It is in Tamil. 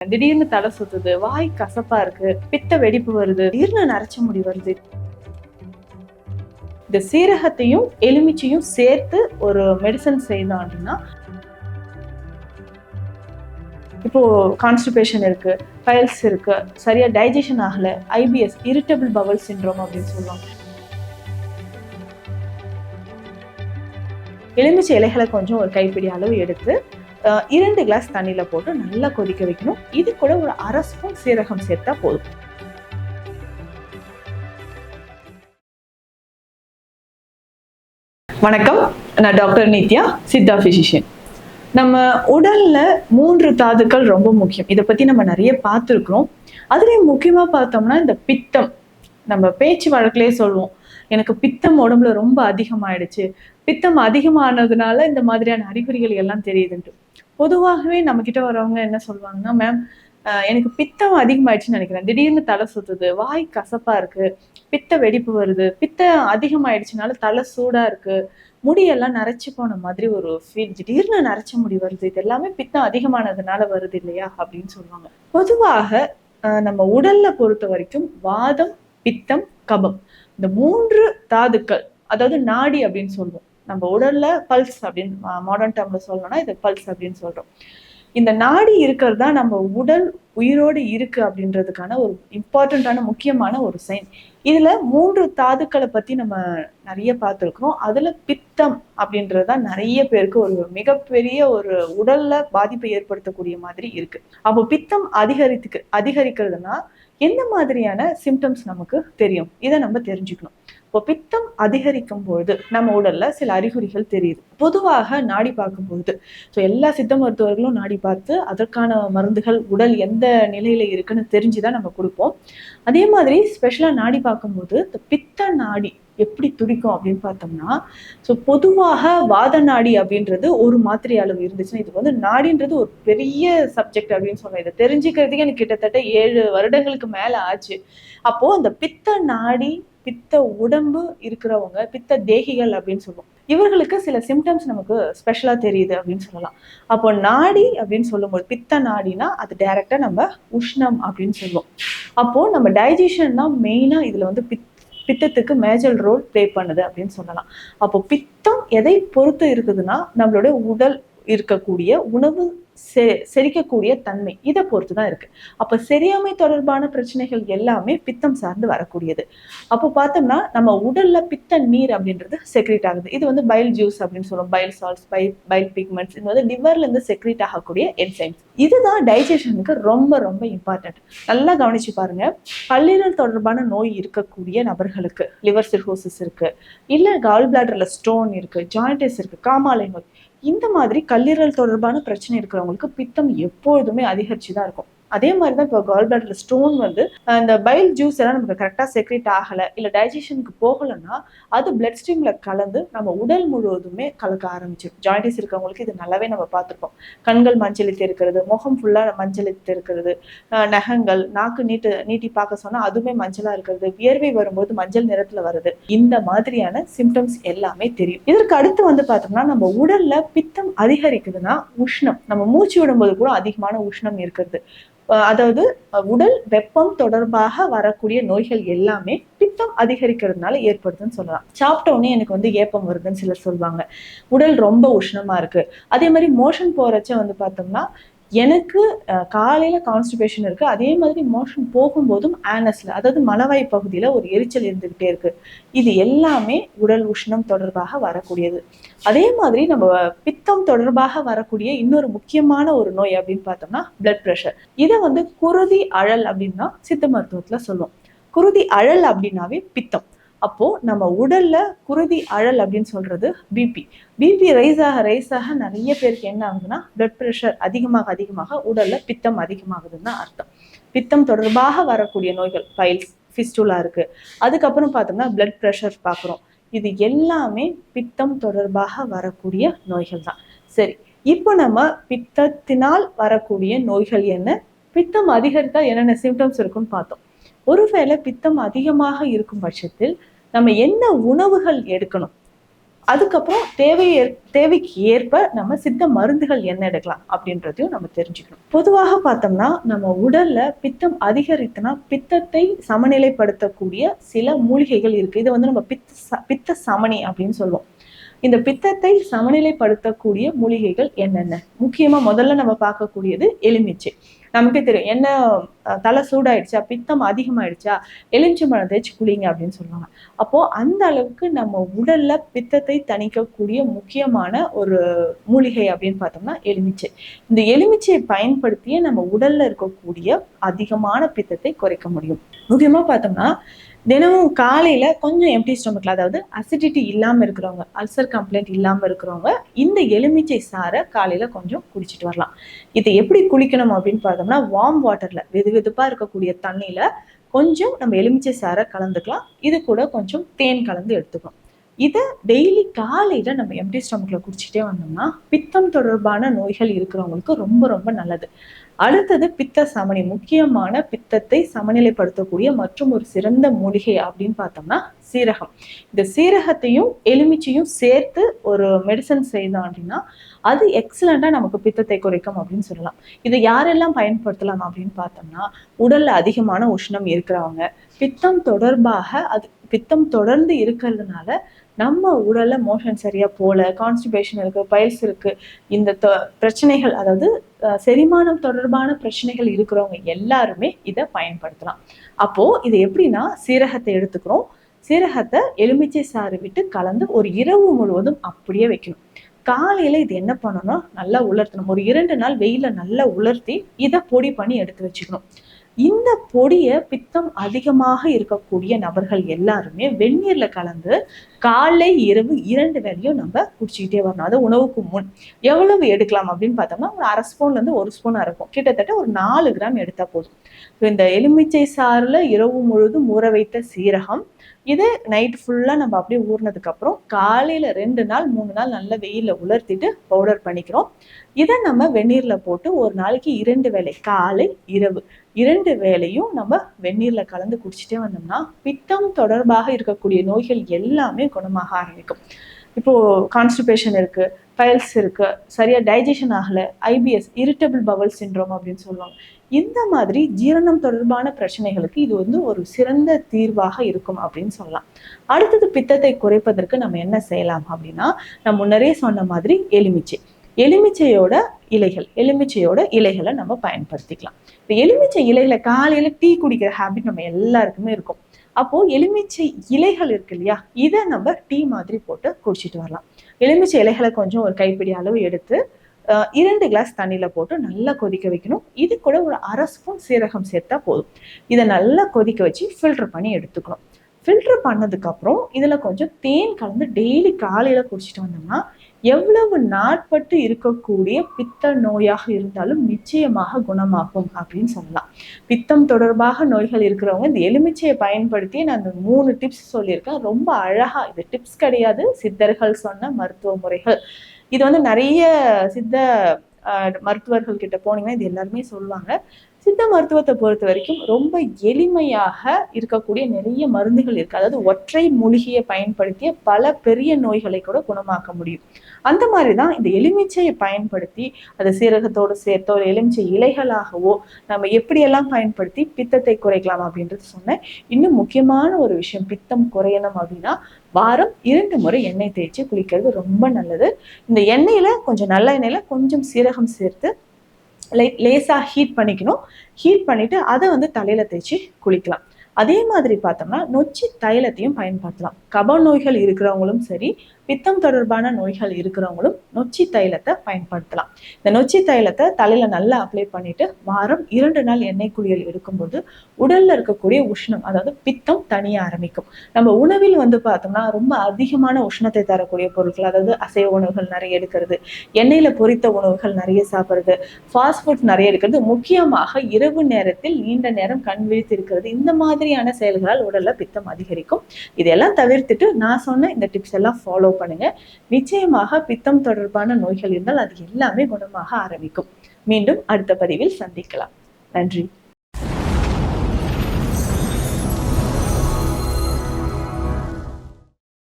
திடீர்னு தலை சுத்துது வாய் கசப்பா இருக்கு பித்த வெடிப்பு வருது திடீர்னு நரைச்ச முடி வருது. இந்த சீரகத்தையும் எலுமிச்சையும் சேர்த்து ஒரு மெடிசன் செய்தோம் அப்படின்னா இப்போ கான்ஸ்டிபேஷன் இருக்கு ஃபைல்ஸ் இருக்கு சரியா டைஜஷன் ஆகல ஐபிஎஸ் இரிட்டபிள் பவல் சிண்ட்ரோம் அப்படின்னு சொல்லுவாங்க. எலுமிச்சை இலைகளை கொஞ்சம் ஒரு கைப்பிடி அளவு எடுத்து இரண்டு கிளாஸ் தண்ணியில போட்டு நல்லா கொதிக்க வைக்கணும். இது கூட ஒரு அரை ஸ்பூன் சீரகம் சேர்த்தா போதும். வணக்கம். நான் டாக்டர் நித்யா சித்தா பிசிஷியன் நம்ம உடல்ல மூன்று தாதுக்கள் ரொம்ப முக்கியம். இதை பத்தி நம்ம நிறைய பார்த்துருக்குறோம். அதுலேயும் முக்கியமா பார்த்தோம்னா இந்த பித்தம். நம்ம பேச்சு வழக்கிலே சொல்லுவோம் எனக்கு பித்தம் உடம்புல ரொம்ப அதிகமாயிடுச்சு. பித்தம் அதிகமானதுனால இந்த மாதிரியான அறிகுறிகள் எல்லாம் தெரியுதுன்ட்டு. பொதுவாகவே நம்ம கிட்ட வரவங்க என்ன சொல்லுவாங்கன்னா மேம் எனக்கு பித்தம் அதிகமாயிடுச்சுன்னு நினைக்கிறேன். திடீர்னு தலை சுத்துது வாய் கசப்பா இருக்கு பித்த வெடிப்பு வருது பித்தம் அதிகமாயிடுச்சுனால தலை சூடா இருக்கு முடியெல்லாம் நரைச்சு போன மாதிரி ஒரு ஃபீல் திடீர்னு நரைச்ச முடி வருது இது எல்லாமே பித்தம் அதிகமானதுனால வருது இல்லையா? அப்படின்னு சொல்லுவாங்க. பொதுவாக நம்ம உடல்ல பொறுத்த வரைக்கும் வாதம் பித்தம் கபம். இந்த மூன்று தாதுக்கள் அதாவது நாடி அப்படின்னு சொல்லுவோம். நம்ம உடல்ல பல்ஸ் அப்படின்னு மாடர்ன் டேர்ம்ல சொல்லணும்னா இது பல்ஸ் அப்படின்னு சொல்றோம். இந்த நாடி இருக்கிறது தான் நம்ம உடல் உயிரோடு இருக்கு அப்படின்றதுக்கான ஒரு இம்பார்ட்டண்ட்டான முக்கியமான ஒரு சைன் இதுல மூன்று தாதுக்களை பத்தி நம்ம நிறைய பார்த்துருக்கோம் அதுல பித்தம் அப்படின்றது தான் நிறைய பேருக்கு ஒரு மிகப்பெரிய ஒரு உடல்ல பாதிப்பை ஏற்படுத்தக்கூடிய மாதிரி இருக்கு. அப்போ பித்தம் அதிகரித்துக்கு அதிகரிக்கிறதுனா எந்த மாதிரியான சிம்டம்ஸ் நமக்கு தெரியும்? இதை நம்ம தெரிஞ்சுக்கணும். இப்போ பித்தம் அதிகரிக்கும் பொழுது நம்ம உடல்ல சில அறிகுறிகள் தெரியுது. பொதுவாக நாடி பார்க்கும்பொழுது ஸோ எல்லா சித்த மருத்துவர்களும் நாடி பார்த்து அதற்கான மருந்துகள் உடல் எந்த நிலையில இருக்குன்னு தெரிஞ்சுதான் நம்ம கொடுப்போம். அதே மாதிரி ஸ்பெஷலா நாடி பார்க்கும்போது இந்த பித்த நாடி எப்படி துடிக்கும் அப்படின்னு பார்த்தோம்னா ஸோ பொதுவாக வாத நாடி அப்படின்றது ஒரு மாத்திரை அளவு இருந்துச்சுன்னா இது வந்து நாடின்றது ஒரு பெரிய சப்ஜெக்ட் அப்படின்னு சொல்றேன் இதை தெரிஞ்சுக்கிறதுக்கு எனக்கு கிட்டத்தட்ட ஏழு வருடங்களுக்கு மேலே ஆச்சு. அப்போது அந்த பித்த நாடி பித்த உடம்பு இருக்கிறவங்க பித்த தேகிகள் அப்படின்னு சொல்லுவோம். இவர்களுக்கு சில சிம்டம்ஸ் நமக்கு ஸ்பெஷலா தெரியுது அப்படின்னு சொல்லலாம். அப்போ நாடி அப்படின்னு சொல்லும்போது பித்த நாடினா அது டைரக்டா நம்ம உஷ்ணம் அப்படின்னு சொல்லுவோம். அப்போ நம்ம டைஜஷன் தான் மெயினா இதுல வந்து பித் பித்தத்துக்கு மேஜர் ரோல் ப்ளே பண்ணுது அப்படின்னு சொல்லலாம். அப்போ பித்தம் எதை பொறுத்து இருக்குதுன்னா நம்மளுடைய உடல் இருக்கக்கூடிய உணவு செ செரிக்கக்கூடிய தன்மை. இதை பொறுத்து தான் இருக்கு. அப்போ செரியாமை தொடர்பான பிரச்சனைகள் எல்லாமே பித்தம் சார்ந்து வரக்கூடியது. அப்போ பார்த்தோம்னா நம்ம உடல்ல பித்த நீர் அப்படின்றது செக்ரேட் ஆகுது. இது வந்து பைல் ஜூஸ் அப்படின்னு சொல்லுவோம். Bile salts by bile pigments இது வந்து லிவர்ல இருந்து செக்ரேட் ஆகக்கூடிய என்சைம்ஸ் இதுதான் டைஜஷனுக்கு ரொம்ப ரொம்ப இம்பார்ட்டன்ட் நல்லா கவனிச்சு பாருங்க. கல்லீரல் தொடர்பான நோய் இருக்கக்கூடிய நபர்களுக்கு லிவர் சிர்ஹோசிஸ் இருக்கு. இல்ல கால் பிளாடர்ல ஸ்டோன் இருக்கு ஜாயிண்டிஸ் இருக்கு காமாலை நோய். இந்த மாதிரி கல்லீரல் தொடர்பான பிரச்சனை இருக்கிறவங்களுக்கு பித்தம் எப்பொழுதுமே அதிகரிச்சு தான் இருக்கும். அதே மாதிரி தான் இப்போ கால் பிளாடர்ல ஸ்டோன் வந்து அந்த இந்த பைல் ஜூஸ் எல்லாம் நமக்கு கரெக்டாக செக்ரேட் ஆகலை இல்லை டைஜஷனுக்கு போகலைன்னா அது பிளட் ஸ்ட்ரீமில் கலந்து நம்ம உடல் முழுவதுமே கலக்க ஆரம்பிச்சிடும் ஜாயிண்டிஸ் இருக்கவங்களுக்கு இது நல்லாவே நம்ம பார்த்துருப்போம். கண்கள் மஞ்சளித்து இருக்கிறது முகம் ஃபுல்லாக மஞ்சளித்து இருக்கிறது நகங்கள் நாக்கு நீட்டு நீட்டி பார்க்க சொன்னால் அதுவுமே மஞ்சளாக இருக்கிறது வியர்வை வரும்போது மஞ்சள் நிறத்தில் வருது. இந்த மாதிரியான சிம்டம்ஸ் எல்லாமே தெரியும். இதற்கு அடுத்து வந்து பார்த்தோம்னா நம்ம உடல்ல பித்தம் அதிகரிக்குதுன்னா உஷ்ணம். நம்ம மூச்சு விடும்போது கூட அதிகமான உஷ்ணம் இருக்கிறது. அதாவது உடல் வெப்பம் தொடர்பாக வரக்கூடிய நோய்கள் எல்லாமே பித்தம் அதிகரிக்கிறதுனால ஏற்படுதுன்னு சொல்லலாம். சாப்பிட்ட உடனே எனக்கு வந்து ஏப்பம் வருதுன்னு சிலர் சொல்லுவாங்க உடல் ரொம்ப உஷ்ணமா இருக்கு. அதே மாதிரி மோஷன் போறச்ச வந்து பார்த்தோம்னா எனக்கு காலையில் கான்ஸ்டிபேஷன் இருக்குது அதே மாதிரி மோஷன் போகும்போதும் ஆனஸில் அதாவது மலவாய் பகுதியில் ஒரு எரிச்சல் இருந்துக்கிட்டே இருக்குது இது எல்லாமே உடல் உஷ்ணம் தொடர்பாக வரக்கூடியது. அதே மாதிரி நம்ம பித்தம் தொடர்பாக வரக்கூடிய இன்னொரு முக்கியமான ஒரு நோய் அப்படின்னு பார்த்தோம்னா பிளட் ப்ரெஷர் இதை வந்து குருதி அழல் அப்படின்னா சித்த மருத்துவத்தில் சொல்லுவோம். குருதி அழல் அப்படின்னாவே பித்தம். அப்போது நம்ம உடலில் குருதி அழல் அப்படின்னு சொல்கிறது பிபி பிபி ரைஸ் ஆக ரைஸ் ஆக நிறைய பேருக்கு என்ன ஆகுதுன்னா பிளட் ப்ரெஷர் அதிகமாக அதிகமாக உடலில் பித்தம் அதிகமாகுதுன்னு தான் அர்த்தம். பித்தம் தொடர்பாக வரக்கூடிய நோய்கள் பைல்ஸ் ஃபிஸ்டுலா இருக்குது அதுக்கப்புறம் பார்த்தோம்னா பிளட் ப்ரெஷர் பார்க்குறோம். இது எல்லாமே பித்தம் தொடர்பாக வரக்கூடிய நோய்கள் தான். சரி இப்போ நம்ம பித்தத்தினால் வரக்கூடிய நோய்கள் என்ன? பித்தம் அதிகரித்தால் என்னென்ன சிம்டம்ஸ் இருக்குன்னு பார்த்தோம். ஒருவேளை பித்தம் அதிகமாக இருக்கும் பட்சத்தில் நம்ம என்ன உணவுகள் எடுக்கணும்? அதுக்கப்புறம் தேவை தேவைக்கு ஏற்ப நம்ம சித்த மருந்துகள் என்ன எடுக்கலாம் அப்படின்றதையும் நம்ம தெரிஞ்சுக்கணும். பொதுவாக பார்த்தோம்னா நம்ம உடல்ல பித்தம் அதிகரித்தனா பித்தத்தை சமநிலைப்படுத்தக்கூடிய சில மூலிகைகள் இருக்கு. இதை வந்து நம்ம பித்த பித்த சமணி அப்படின்னு சொல்லுவோம். இந்த பித்தத்தை சமநிலைப்படுத்தக்கூடிய மூலிகைகள் என்னென்ன? முக்கியமா முதல்ல நம்ம பார்க்கக்கூடியது எலுமிச்சை. நமக்கு தெரியும் என்ன தலை சூடாயிடுச்சா பித்தம் அதிகமாயிடுச்சா எலுமிச்சம்பழம் தேய்ச்சி குளிங்க அப்படின்னு சொல்லுவாங்க. அப்போ அந்த அளவுக்கு நம்ம உடல்ல பித்தத்தை தணிக்கக்கூடிய முக்கியமான ஒரு மூலிகை அப்படின்னு பார்த்தோம்னா எலுமிச்சை. இந்த எலுமிச்சையை பயன்படுத்தியே நம்ம உடல்ல இருக்கக்கூடிய அதிகமான பித்தத்தை குறைக்க முடியும். முக்கியமா பார்த்தோம்னா தினமும் காலையில கொஞ்சம் எம்டி ஸ்டொமக்ல அதாவது அசிடிட்டி இல்லாம இருக்கிறவங்க அல்சர் கம்ப்ளைண்ட் இல்லாம இருக்கிறவங்க இந்த எலுமிச்சை சாரை காலையில கொஞ்சம் குடிச்சிட்டு வரலாம். இதை எப்படி குளிக்கணும் அப்படின்னு பார்த்தோம்னா வார்ம் வாட்டர்ல வெது வெதுப்பா இருக்கக்கூடிய தண்ணியில கொஞ்சம் நம்ம எலுமிச்சை சாரை கலந்துக்கலாம். இது கூட கொஞ்சம் தேன் கலந்து எடுத்துக்கலாம். இதை டெய்லி காலையில நம்ம எம்டி ஸ்டமக்கில் குடிச்சிட்டே வந்தோம்னா பித்தம் தொடர்பான நோய்கள் இருக்கிறவங்களுக்கு ரொம்ப ரொம்ப நல்லது. அடுத்தது பித்த சமனி முக்கியமான பித்தத்தை சமநிலைப்படுத்தக்கூடிய மற்றும் ஒரு சிறந்த மூலிகை அப்படின்னு பார்த்தோம்னா சீரகம். இந்த சீரகத்தையும் எலுமிச்சையும் சேர்த்து ஒரு மெடிசன் செய்தோம் அப்படின்னா அது எக்ஸலண்டா நமக்கு பித்தத்தை குறைக்கும் அப்படின்னு சொல்லலாம். இதை யாரெல்லாம் பயன்படுத்தலாம் அப்படின்னு பார்த்தோம்னா உடல்ல அதிகமான உஷ்ணம் இருக்கிறவங்க. பித்தம் தொடர்பாக அது பித்தம் தொடர்ந்து இருக்கிறதுனால நம்ம உடல்ல மோஷன் சரியா போல கான்ஸ்டிபேஷன் இருக்கு பயல்ஸ் இருக்கு இந்த பிரச்சனைகள் அதாவது செரிமானம் தொடர்பான பிரச்சனைகள் இருக்கிறவங்க எல்லாருமே இதை பயன்படுத்தலாம். அப்போ இது எப்படின்னா சீரகத்தை எடுத்துக்கிறோம். சீரகத்தை எலுமிச்சை சாறு விட்டு கலந்து ஒரு இரவு முழுவதும் அப்படியே வைக்கணும். காலையில இது என்ன பண்ணணும் நல்லா உலர்த்தணும். ஒரு இரண்டு நாள் வெயில நல்லா உலர்த்தி இதை பொடி பண்ணி எடுத்து வச்சுக்கணும். இந்த பொடியை பித்தம் அதிகமாக இருக்கக்கூடிய நபர்கள் எல்லாருமே வெந்நீர்ல கலந்து காலை இரவு இரண்டு வேலையும் நம்ம குடிச்சிக்கிட்டே வரணும். அது உணவுக்கு முன். எவ்வளவு எடுக்கலாம் அப்படின்னு பார்த்தோம்னா ஒரு அரை ஸ்பூன்ல இருந்து ஒரு ஸ்பூன் இருக்கும். கிட்டத்தட்ட ஒரு நாலு கிராம் எடுத்தா போதும். இந்த எலுமிச்சை சாறுல இரவு முழுதும் ஊற வைத்த சீரகம் இது நைட் ஃபுல்லாக நம்ம அப்படியே ஊறினதுக்கு அப்புறம் காலையில் ரெண்டு நாள் மூணு நாள் நல்ல வெயிலில் உலர்த்திட்டு பவுடர் பண்ணிக்கிறோம். இதை நம்ம வெந்நீரில் போட்டு ஒரு நாளைக்கு இரண்டு வேலை காலை இரவு இரண்டு வேலையும் நம்ம வெந்நீரில் கலந்து குடிச்சிட்டே வந்தோம்னா பித்தம் தொடர்பாக இருக்கக்கூடிய நோய்கள் எல்லாமே குணமாக ஆரம்பிக்கும். இப்போ கான்ஸ்டிபேஷன் இருக்கு ஃபைல்ஸ் இருக்கு சரியா டைஜஷன் ஆகல ஐபிஎஸ் இரிட்டபிள் பவல் சின்ரோம் அப்படின்னு சொல்லுவாங்க. இந்த மாதிரி ஜீரணம் தொடர்பான பிரச்சனைகளுக்கு இது வந்து ஒரு சிறந்த தீர்வாக இருக்கும் அப்படின்னு சொல்லலாம். அடுத்தது பித்தத்தை குறைப்பதற்கு நம்ம என்ன செய்யலாம் அப்படின்னா நான் முன்னரே சொன்ன மாதிரி எலுமிச்சை. எலுமிச்சையோட இலைகள் எலுமிச்சையோட இலைகளை நம்ம பயன்படுத்திக்கலாம். இந்த எலுமிச்சை இலைகளை காலையில டீ குடிக்கிற ஹேபிட் நம்ம எல்லாருக்குமே இருக்கும். அப்போ எலுமிச்சை இலைகள் இருக்கு இல்லையா? இதை நம்ம டீ மாதிரி போட்டு குடிச்சிட்டு வரலாம். எலுமிச்சை இலைகளை கொஞ்சம் ஒரு கைப்பிடி அளவு எடுத்து இரண்டு கிளாஸ் தண்ணியில போட்டு நல்லா கொதிக்க வைக்கணும். இது கூட ஒரு அரை ஸ்பூன் சீரகம் சேர்த்தா போதும். இதை நல்லா கொதிக்க வச்சு ஃபில்டர் பண்ணி எடுத்துக்கணும். ஃபில்டர் பண்ணதுக்கப்புறம் இதில் கொஞ்சம் தேன் கலந்து டெய்லி காலையில் குடிச்சிட்டு வந்தோம்னா எவ்வளவு நாட்பட்டு இருக்கக்கூடிய பித்த நோயாக இருந்தாலும் நிச்சயமாக குணமாகும் அப்படின்னு சொல்லலாம். பித்தம் தொடர்பாக நோய்கள் இருக்கிறவங்க இந்த எலுமிச்சையை பயன்படுத்தி நான் அந்த மூணு டிப்ஸ் சொல்லியிருக்கேன். ரொம்ப அழகா இது டிப்ஸ் கிடையாது. சித்தர்கள் சொன்ன மருத்துவ முறைகள். இது வந்து நிறைய சித்த மருத்துவர்கள் கிட்ட போனீங்கன்னா இது எல்லாருமே சொல்லுவாங்க. சித்த மருத்துவத்தை பொறுத்த வரைக்கும் ரொம்ப எளிமையாக இருக்கக்கூடிய நிறைய மருந்துகள் இருக்கு. அதாவது ஒற்றை மூலிகையை பயன்படுத்திய பல பெரிய நோய்களை கூட குணமாக்க முடியும். அந்த மாதிரி தான் இந்த எலுமிச்சையை பயன்படுத்தி அதை சீரகத்தோடு சேர்த்தோ எலுமிச்சை இலைகளாகவோ நம்ம எப்படியெல்லாம் பயன்படுத்தி பித்தத்தை குறைக்கலாம் அப்படின்றது சொன்னேன். இன்னும் முக்கியமான ஒரு விஷயம் பித்தம் குறையணும் அப்படின்னா வாரம் இரண்டு முறை எண்ணெய் தேய்ச்சி குளிக்கிறது ரொம்ப நல்லது. இந்த எண்ணெயில கொஞ்சம் நல்ல எண்ணெயில கொஞ்சம் சீரகம் சேர்த்து லைக் லேசாக ஹீட் பண்ணிக்கணும். ஹீட் பண்ணிட்டு அதை வந்து தலையில தேய்ச்சி குளிக்கலாம். அதே மாதிரி பார்த்தோம்னா நொச்சி தைலத்தையும் பயன்படுத்தலாம். கப நோய்கள் இருக்கிறவங்களும் சரி பித்தம் தொடர்பான நோய்கள் இருக்கிறவங்களும் நொச்சி தைலத்தை பயன்படுத்தலாம். இந்த நொச்சி தைலத்தை தலையில நல்லா அப்ளை பண்ணிட்டு வாரம் இரண்டு நாள் எண்ணெய் குளியல் எடுக்கும்போது உடல்ல இருக்கக்கூடிய உஷ்ணம் அதாவது பித்தம் தனிய ஆரம்பிக்கும். நம்ம உணவில் வந்து பார்த்தோம்னா ரொம்ப அதிகமான உஷ்ணத்தை தரக்கூடிய பொருட்கள் அதாவது அசைவ உணவுகள் நிறைய எடுக்கிறது எண்ணெயில பொரித்த உணவுகள் நிறைய சாப்பிட்றது ஃபாஸ்ட் ஃபுட் நிறைய எடுக்கிறது முக்கியமாக இரவு நேரத்தில் நீண்ட நேரம் கண் விழித்து இருக்கிறது இந்த மாதிரி மாதிரியான செயல்களால் உடல்ல பித்தம் அதிகரிக்கும். இதெல்லாம் தவிர்த்துட்டு நான் சொன்ன இந்த டிப்ஸ் எல்லாம் ஃபாலோ பண்ணுங்க. நிச்சயமாக பித்தம் தொடர்பான நோய்கள் இருந்தால் அது எல்லாமே குணமாக ஆரம்பிக்கும். மீண்டும் அடுத்த பதிவில் சந்திக்கலாம். நன்றி.